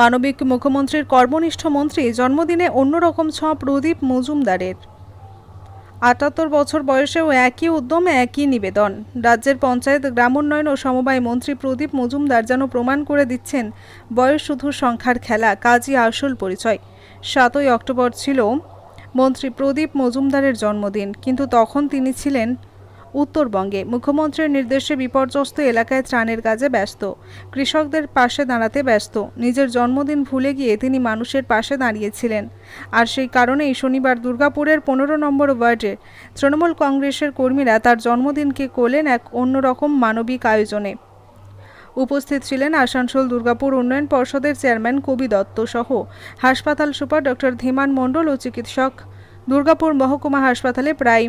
মানবিক মুখ্যমন্ত্রীর কর্মনিষ্ঠ মন্ত্রী জন্মদিনে অন্যরকম ছোঁয়া প্রদীপ মজুমদারের। আটাত্তর বছর বয়সেও একই উদ্যম একই নিবেদন। রাজ্যের পঞ্চায়েত, গ্রামোন্নয়ন ও সমবায় মন্ত্রী প্রদীপ মজুমদার যেন প্রমাণ করে দিচ্ছেন, বয়স শুধু সংখ্যার খেলা, কাজই আসল পরিচয়। সাতই অক্টোবর ছিল মন্ত্রী প্রদীপ মজুমদারের জন্মদিন, কিন্তু তখন তিনি ছিলেন উত্তরবঙ্গে। মুখ্যমন্ত্রীর নির্দেশে বিপর্যস্ত এলাকায় ত্রাণের কাজে ব্যস্ত। কৃষকদের পাশে দাঁড়াতে ব্যস্ত। নিজের জন্মদিন ভুলে গিয়ে তিনি মানুষের পাশে দাঁড়িয়েছিলেন। আর সেই কারণেই শনিবার দুর্গাপুরের পনেরো নম্বর ওয়ার্ডে তৃণমূল কংগ্রেসের কর্মীরা তার জন্মদিনকে কোলেন এক অন্যরকম মানবিক আয়োজনে। উপস্থিত ছিলেন আসানসোল দুর্গাপুর উন্নয়ন পর্ষদের চেয়ারম্যান কবি দত্ত সহ হাসপাতাল সুপার ডক্টর ধীমান মণ্ডল ও চিকিৎসক। দুর্গাপুর মহকুমা হাসপাতালে প্রায়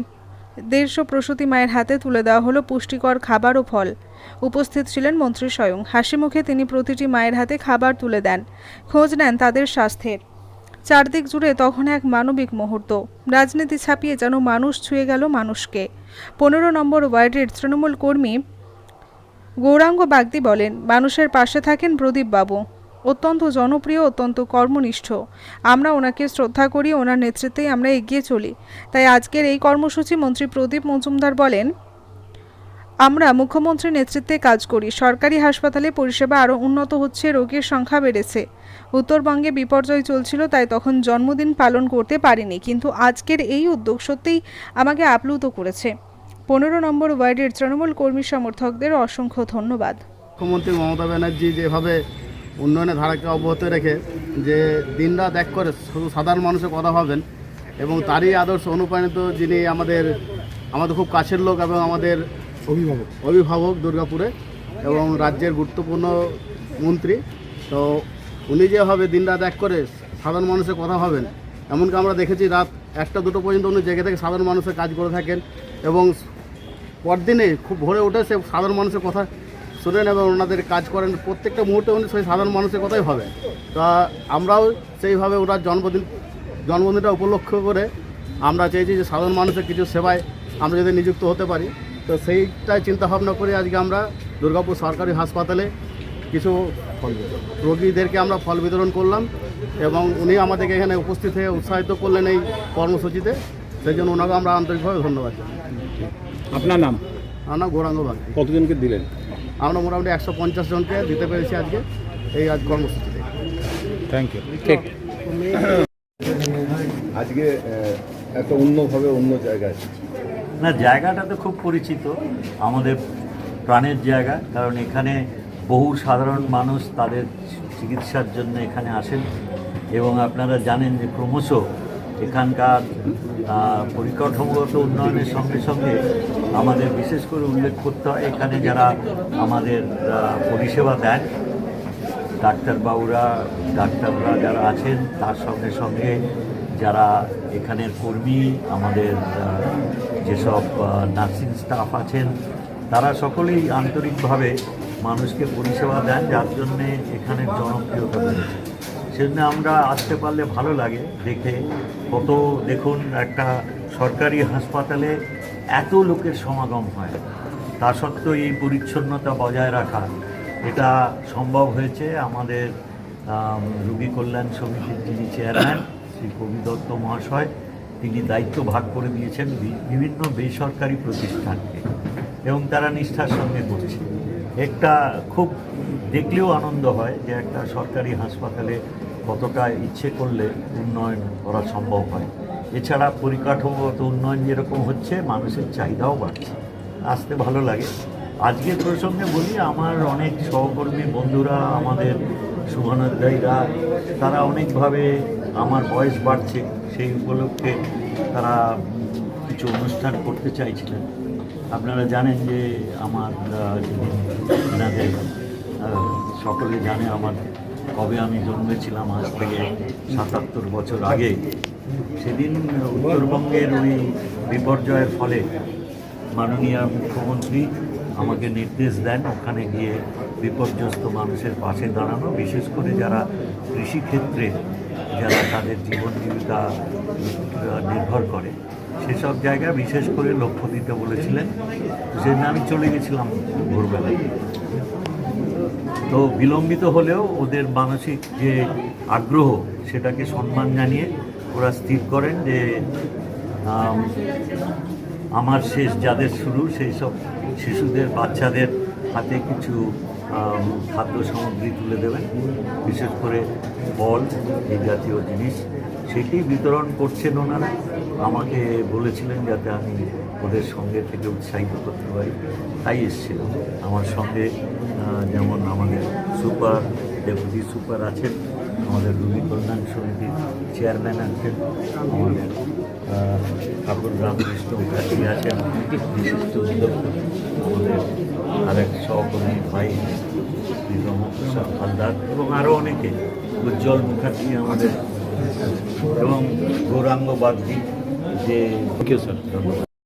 দেড়শো প্রসূতি মায়ের হাতে তুলে দেওয়া হলো পুষ্টিকর খাবার ও ফল। উপস্থিত ছিলেন মন্ত্রী স্বয়ং। হাসি মুখে তিনি প্রতিটি মায়ের হাতে খাবার তুলে দেন। খোঁজ নেন তাদের স্বাস্থ্যের। চারদিক জুড়ে তখন এক মানবিক মুহূর্ত। রাজনীতি ছাপিয়ে যেন মানুষ ছুঁয়ে গেল মানুষকে। পনেরো নম্বর ওয়ার্ডের তৃণমূল কর্মী গৌরাঙ্গ বাগদি বলেন, মানুষের পাশে থাকেন প্রদীপ বাবু অত্যন্ত জনপ্রিয়, অত্যন্ত কর্মনিষ্ঠ। আমরা ওনাকে শ্রদ্ধা করি, ওনার নেতৃত্বেই আমরা এগিয়ে চলি। তাই আজকের এই কর্মসূচি মন্ত্রী প্রদীপ মজুমদার বলেন, আমরা মুখ্যমন্ত্রীর নেতৃত্বে কাজ করি। সরকারি হাসপাতালে পরিষেবা আরও উন্নত হচ্ছে, রোগীর সংখ্যা বেড়েছে। উত্তরবঙ্গে বিপর্যয় চলছিল, তাই তখন জন্মদিন পালন করতে পারিনি। কিন্তু আজকের এই উদ্যোগ সত্যিই আমাকে আপ্লুত করেছে। পনেরো নম্বর ওয়ার্ডের তৃণমূল কর্মী সমর্থকদের অসংখ্য ধন্যবাদ। মুখ্যমন্ত্রী মমতা ব্যানার্জি যেভাবে উন্নয়নের ধারাকে অব্যাহত রেখে যে দিনরাত এক করে শুধু সাধারণ মানুষের কথা ভাবেন এবং তারই আদর্শ অনুপ্রাণিত যিনি আমাদের আমাদের খুব কাছের লোক এবং আমাদের অভিভাবক। অভিভাবক দুর্গাপুরে এবং রাজ্যের গুরুত্বপূর্ণ মন্ত্রী। তো উনি যেভাবে দিনরাত এক করে সাধারণ মানুষের কথা ভাবেন এমনকি আমরা দেখেছি রাত একটা দুটো পর্যন্ত উনি জেগে থেকে সাধারণ মানুষের কাজ করে থাকেন এবং পরদিনে খুব ভোরে উঠে সে সাধারণ মানুষের কথা শোনেন এবং ওনাদের কাজ করেন প্রত্যেকটা মুহূর্তে উনি সেই সাধারণ মানুষের কথাই ভাবেন। তা আমরাও সেইভাবে ওনার জন্মদিন জন্মদিনটা উপলক্ষ করে আমরা চেয়েছি যে সাধারণ মানুষের কিছু সেবায় আমরা যদি নিযুক্ত হতে পারি। তো সেইটাই চিন্তাভাবনা করে আজকে আমরা দুর্গাপুর সরকারি হাসপাতালে কিছু রোগীদেরকে আমরা ফল বিতরণ করলাম এবং উনি আমাদেরকে এখানে উপস্থিত হয়ে উৎসাহিত করলেন এই কর্মসূচিতে। সেই জন্য ওনাকে আমরা আন্তরিকভাবে ধন্যবাদ আপনার নাম? আমার নাম গৌরাঙ্গ বাগদি। কতজনকে দিলেন? আমরা মোটামুটি একশো পঞ্চাশ জনকে দিতে পেরেছি আজকে এই আজ কর্মসূচিতে। থ্যাংক ইউ ঠিক। আজকে একটা অন্যভাবে অন্য জায়গায়। না জায়গাটা তো খুব পরিচিত। আমাদের প্রাণের জায়গা কারণ এখানে বহু সাধারণ মানুষ তাদের চিকিৎসার জন্য এখানে আসেন। এবং আপনারা জানেন যে ক্রমশ এখানকার পরিকাঠামোগত উন্নয়নের সঙ্গে সঙ্গে আমাদের বিশেষ করে উল্লেখ করতে হয় এখানে যারা আমাদের পরিষেবা দেন ডাক্তারবাবুরা ডাক্তাররা যারা আছেন, তার সঙ্গে সঙ্গে যারা এখানের কর্মী, আমাদের যেসব নার্সিং স্টাফ আছেন, তারা সকলেই আন্তরিকভাবে মানুষকে পরিষেবা দেন, যার জন্যে এখানের জনপ্রিয়তা বেড়েছে। সেজন্য আমরা আসতে পারলে ভালো লাগে দেখে। কত দেখুন একটা সরকারি হাসপাতালে এত লোকের সমাগম হয়। তা সত্ত্বেও এই পরিচ্ছন্নতা বজায় রাখা এটা সম্ভব হয়েছে আমাদের আম, রোগী কল্যাণ সমিতির যিনি চেয়ারম্যান শ্রী কবি দত্ত মহাশয় তিনি দায়িত্ব ভাগ করে দিয়েছেন বিভিন্ন বেসরকারি প্রতিষ্ঠানকে এবং তারা নিষ্ঠার সঙ্গে করছে। একটা খুব দেখলেও আনন্দ হয় যে একটা সরকারি হাসপাতালে কতটা ইচ্ছে করলে উন্নয়ন করা সম্ভব হয়। এছাড়া পরিকাঠামোগত উন্নয়ন যেরকম হচ্ছে, মানুষের চাহিদাও বাড়ছে। আসতে ভালো লাগে। আজকের প্রসঙ্গে বলি, আমার অনেক সহকর্মী বন্ধুরা, আমাদের শুভানুধ্যায়ীরা তারা অনেকভাবে আমার বয়স বাড়ছে, সেই উপলক্ষে তারা কিছু অনুষ্ঠান করতে চাইছিলেন। আপনারা জানেন যে আমার এনাদের সকলে জানে আমার কবে আমি জন্মেছিলাম আজ থেকে সাতাত্তর বছর আগে, সেদিন উত্তরবঙ্গের ওই বিপর্যয়ের ফলে মাননীয় মুখ্যমন্ত্রী আমাকে নির্দেশ দেন ওখানে গিয়ে বিপর্যস্ত মানুষের পাশে দাঁড়ানো, বিশেষ করে যারা কৃষিক্ষেত্রে, যারা তাদের জীবন জীবিকা নির্ভর করে। সেসব জায়গায় বিশেষ করে লক্ষ্য দিতে বলেছিলেন সেজন্য আমি চলে গেছিলাম ভোরবেলায়। তো বিলম্বিত হলেও ওদের মানসিক যে আগ্রহ, সেটাকে সম্মান জানিয়ে ওরা স্থির করেন যে আমার শেষ যাদের শুরু, সেই সব শিশুদের, বাচ্চাদের হাতে কিছু খাদ্য সামগ্রী তুলে দেবেন। বিশেষ করে বল এই জাতীয় জিনিস, সেটি বিতরণ করছেন ওনারা। আমাকে বলেছিলেন যাতে আমি ওদের সঙ্গে থেকে উৎসাহিত করতে পারি। তাই এসেছিল। আমার সঙ্গে যেমন আমাদের সুপার ডেপুটি সুপার আছেন, আমাদের রুগী কল্যাণ সমিতির চেয়ারম্যান আছেন, আমাদের ঠাকুর রামকৃষ্ণ মুখার্জি আছেন, বিশিষ্ট উদ্যোক্তা, আমাদের আরেক সহকর্মী ভাই প্রীতম হালদার এবং আরও অনেকে, উজ্জ্বল মুখার্জি আমাদের, এবং গৌরাঙ্গ বাগদি যে থ্যাংক ইউ স্যার ধন্যবাদ